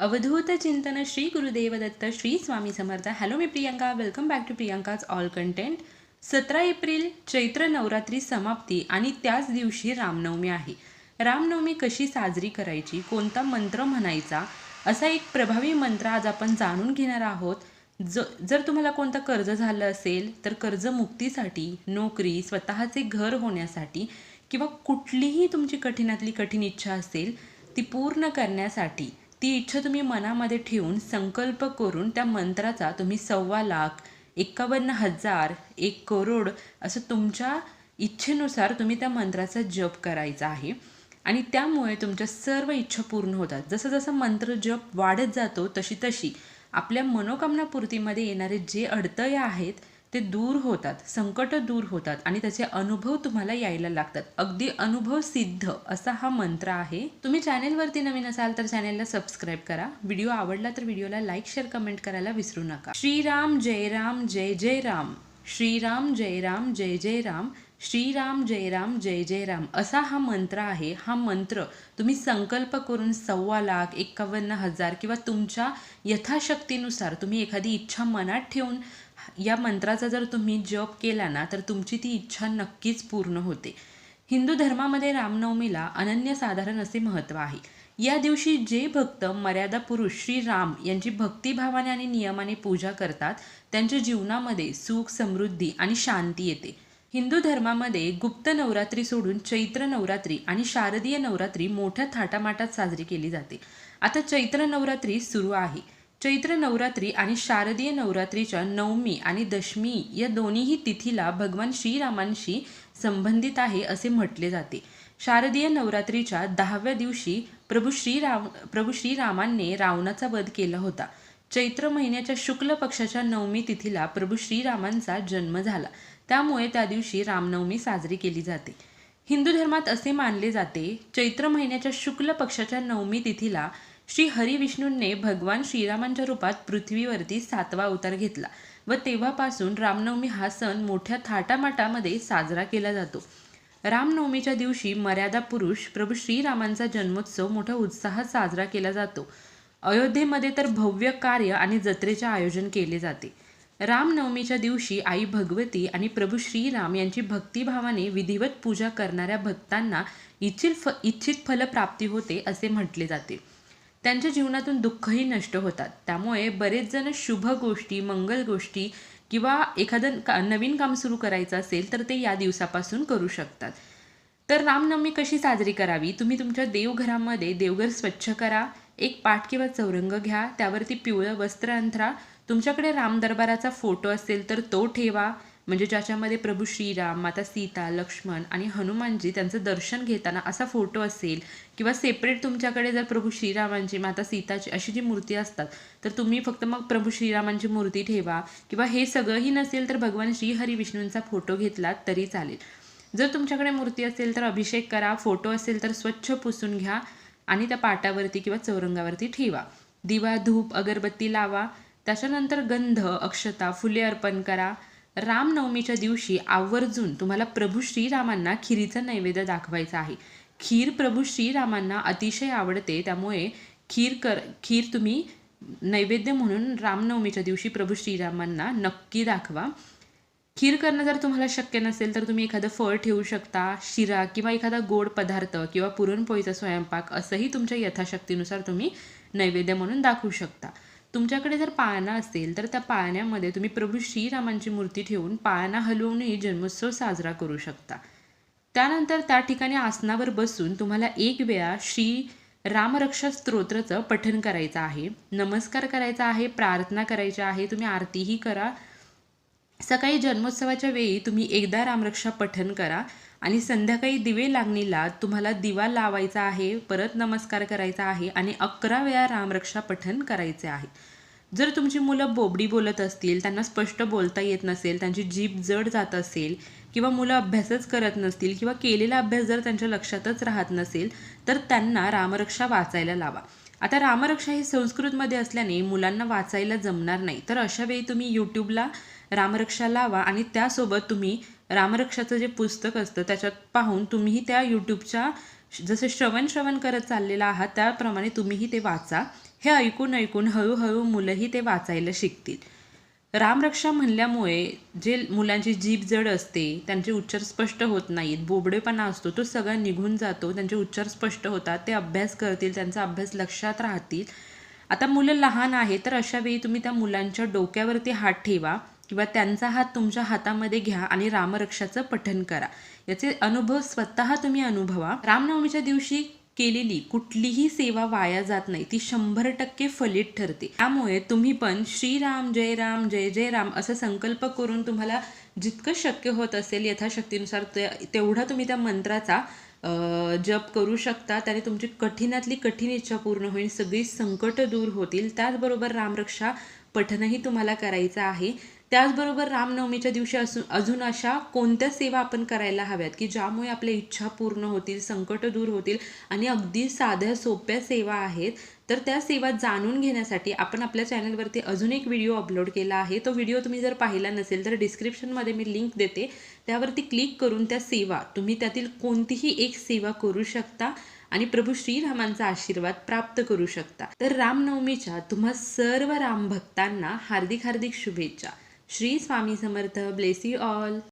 अवधूत चिंतन Shri Gurudev Datta Shri Swami Samarth. Hello me Priyanka. Welcome back to Priyanka's all content सतरा April Chaitra Navratri समाप्ती आणि त्याच दिवशी रामनवमी आहे. रामनवमी कशी साजरी करायची कोणता मंत्र म्हणायचा असा एक प्रभावी मंत्र आज आपण जाणून घेणार आहोत. ज जर तुम्हाला कोणतं कर्ज झालं असेल तर कर्जमुक्तीसाठी नोकरी स्वतःचे घर होण्यासाठी किंवा कुठलीही तुमची कठीणातली कठीण इच्छा असेल ती पूर्ण करण्यासाठी ती इच्छा तुम्ही मनामध्ये ठेवून संकल्प करून त्या मंत्राचा तुम्ही सव्वा लाख एक्कावन्न हजार एक करोड असं तुमच्या इच्छेनुसार तुम्ही त्या मंत्राचा जप करायचा आहे. आणि त्यामुळे तुमच्या सर्व इच्छा पूर्ण होतात. जसं जसं मंत्र जप वाढत जातो तशी तशी आपल्या मनोकामनापूर्तीमध्ये येणारे जे अडथळे आहेत ते दूर होतात संकट दूर होतात आणि त्याचे अनुभव तुम्हाला यायला लागतात. अगदी अनुभव सिद्ध असा हा मंत्र आहे. तुम्ही चॅनेलवरती नवीन असाल तर चॅनेलला सबस्क्राईब करा. व्हिडिओ आवडला तर व्हिडिओला लाईक शेअर कमेंट करायला विसरू नका. श्रीराम जय राम जय जय राम. श्रीराम जय राम जय जय राम. श्रीराम जय राम जय जय राम. असा हा मंत्र आहे. हा मंत्र तुम्ही संकल्प करून सव्वा लाख एक्कावन्न हजार किंवा तुमच्या यथाशक्तीनुसार तुम्ही एखादी इच्छा मनात ठेवून या मंत्राचा जर तुम्ही जप केला ना तर तुमची ती इच्छा नक्कीच पूर्ण होते. हिंदू धर्मामध्ये रामनवमीला अनन्यसाधारण असे महत्त्व आहे. या दिवशी जे भक्त मर्यादा पुरुष श्री राम यांची भक्तिभावाने आणि नियमाने पूजा करतात त्यांच्या जीवनामध्ये सुख समृद्धी आणि शांती येते. हिंदू धर्मामध्ये गुप्त नवरात्री सोडून चैत्र नवरात्री आणि शारदीय नवरात्री मोठ्या थाटामाटात साजरी केली जाते. आता चैत्र नवरात्री सुरू आहे. चैत्र नवरात्री आणि शारदीय नवरात्रीच्या नवमी आणि दशमी या दोन्हीही तिथीला भगवान श्रीरामांशी संबंधित आहे असे म्हटले जाते. शारदीय नवरात्रीच्या दहाव्या दिवशी प्रभू श्रीराम प्रभू श्रीरामांनी रावणाचा वध केला होता. चैत्र महिन्याच्या शुक्ल पक्षाच्या नवमी तिथीला प्रभू श्रीरामांचा जन्म झाला. त्यामुळे त्या दिवशी रामनवमी साजरी केली जाते. हिंदू धर्मात असे मानले जाते चैत्र महिन्याच्या शुक्ल पक्षाच्या नवमी तिथीला श्री हरिविष्णूंनी भगवान श्रीरामांच्या रूपात पृथ्वीवरती सातवा अवतार घेतला व तेव्हापासून रामनवमी हा सण मोठ्या थाटामाटामध्ये साजरा केला जातो. रामनवमीच्या दिवशी मर्यादा पुरुष प्रभू श्रीरामांचा जन्मोत्सव मोठ्या उत्साहात साजरा केला जातो. अयोध्येमध्ये तर भव्य कार्य आणि जत्रेचे आयोजन केले जाते. रामनवमीच्या दिवशी आई भगवती आणि प्रभू श्रीराम यांची भक्तिभावाने विधिवत पूजा करणाऱ्या भक्तांना इच्छित फ इच्छित फलप्राप्ती होते असे म्हटले जाते. त्यांच्या जीवनातून दुःखही नष्ट होतात. त्यामुळे बरेच जण शुभ गोष्टी मंगल गोष्टी किंवा एखादं का नवीन काम सुरू करायचं असेल तर ते या दिवसापासून करू शकतात. तर रामनवमी कशी साजरी करावी? तुम्ही तुमच्या देवघरामध्ये देवघर स्वच्छ करा. एक पाठ किंवा चौरंग घ्या. त्यावरती पिवळं वस्त्र अंथरा. तुमच्याकडे रामदरबाराचा फोटो असेल तर तो ठेवा. म्हणजे ज्याच्यामध्ये प्रभू श्रीराम माता सीता लक्ष्मण आणि हनुमानजी त्यांचं दर्शन घेताना असा फोटो असेल किंवा सेपरेट तुमच्याकडे जर प्रभू श्रीरामांची माता सीताची अशी जी मूर्ती असतात तर तुम्ही फक्त मग प्रभू श्रीरामांची मूर्ती ठेवा किंवा हे सगळंही नसेल तर भगवान श्रीहरी विष्णूंचा फोटो घेतला तरी चालेल. जर तुमच्याकडे मूर्ती असेल तर अभिषेक करा फोटो असेल तर स्वच्छ पुसून घ्या आणि त्या पाटावरती किंवा चौरंगावरती ठेवा. दिवा धूप अगरबत्ती लावा. त्याच्यानंतर गंध अक्षता फुले अर्पण करा. रामनवमीच्या दिवशी आवर्जून तुम्हाला प्रभू श्रीरामांना खिरीचं नैवेद्य दाखवायचा आहे. खीर प्रभू श्रीरामांना अतिशय आवडते त्यामुळे खीर कर खीर तुम्ही नैवेद्य म्हणून रामनवमीच्या दिवशी प्रभू श्रीरामांना नक्की दाखवा. खीर करणं जर तुम्हाला शक्य नसेल तर तुम्ही एखादं फळ ठेवू शकता शिरा किंवा एखादा गोड पदार्थ किंवा पुरणपोळीचा स्वयंपाक असंही तुमच्या यथाशक्तीनुसार तुम्ही नैवेद्य म्हणून दाखवू शकता. तुमच्याकडे जर पाळणा असेल तर त्या पाळण्यामध्ये तुम्ही प्रभू श्रीरामांची मूर्ती ठेवून पाळणा हलवूनही जन्मोत्सव साजरा करू शकता. त्यानंतर त्या ठिकाणी आसनावर बसून तुम्हाला एक वेळा श्री रामरक्षा स्तोत्राचं पठन करायचं आहे. नमस्कार करायचा आहे प्रार्थना करायची आहे तुम्ही आरतीही करा. सकाळी जन्मोत्सवाच्या वेळी तुम्ही एकदा रामरक्षा पठन करा. आणि संध्याकाळी दिवे लागणीला तुम्हाला दिवा लावायचा आहे परत नमस्कार करायचा आहे आणि अकरा वेळा रामरक्षा पठण करायचे आहे. जर तुमची मुलं बोबडी बोलत असतील त्यांना स्पष्ट बोलता येत नसेल त्यांची जीभ जड जात असेल किंवा मुलं अभ्यासच करत नसतील किंवा केलेला अभ्यास जर त्यांच्या लक्षातच राहत नसेल तर त्यांना रामरक्षा वाचायला लावा. आता रामरक्षा ही संस्कृतमध्ये असल्याने मुलांना वाचायला जमणार नाही. तर अशा वेळी तुम्ही यूट्यूबला रामरक्षा लावा आणि त्यासोबत तुम्ही रामरक्षाचं जे पुस्तक असतं त्याच्यात पाहून तुम्हीही त्या यूट्यूबच्या जसं श्रवण श्रवण करत चाललेला आहात त्याप्रमाणे तुम्हीही ते वाचा. हे ऐकून ऐकून हळूहळू मुलंही ते वाचायला शिकतील. रामरक्षा म्हणल्यामुळे जे मुलांची जीभ जड असते त्यांचे उच्चार स्पष्ट होत नाहीत बोबडेपणा असतो तो सगळा निघून जातो त्यांचे उच्चार स्पष्ट होतात ते अभ्यास करतील त्यांचा अभ्यास लक्षात राहतील. आता मुलं लहान आहे तर अशावेळी तुम्ही त्या मुलांच्या डोक्यावरती हात ठेवा. किंवा त्यांचा हात तुमच्या हातामध्ये घ्या आणि रामरक्षाचं पठन करा. याचे अनुभव स्वतः तुम्ही अनुभवा. रामनवमीच्या दिवशी केलेली कुठलीही सेवा वाया जात नाही. ती शंभर टक्के फलित ठरते. त्यामुळे तुम्ही पण श्रीराम जय राम जय जय राम असं संकल्प करून तुम्हाला जितकं शक्य होत असेल यथाशक्तीनुसार ते तेवढा तुम्ही त्या मंत्राचा जप करू शकता. त्याने तुमची कठीणातली कठीण इच्छा पूर्ण होईल. सगळी संकट दूर होतील. त्याचबरोबर रामरक्षा पठनही तुम्हाला करायचं आहे. त्याचबरोबर रामनवमीच्या दिवशी असून अजून अशा कोणत्या सेवा आपण करायला हव्यात? की ज्यामुळे आपल्या इच्छा पूर्ण होतील संकट दूर होतील आणि अगदी साध्या सोप्या सेवा आहेत तर त्या सेवा जाणून घेण्यासाठी आपण आपल्या चॅनलवरती अजून एक व्हिडिओ अपलोड केला आहे. तो व्हिडिओ तुम्ही जर पाहिला नसेल तर डिस्क्रिप्शनमध्ये मी लिंक देते. त्यावरती क्लिक करून त्या सेवा तुम्ही त्यातील कोणतीही एक सेवा करू शकता आणि प्रभू श्रीरामांचा आशीर्वाद प्राप्त करू शकता. तर रामनवमीच्या तुम्हा सर्व रामभक्तांना हार्दिक हार्दिक शुभेच्छा. Shri Swami Samarth. Bless you all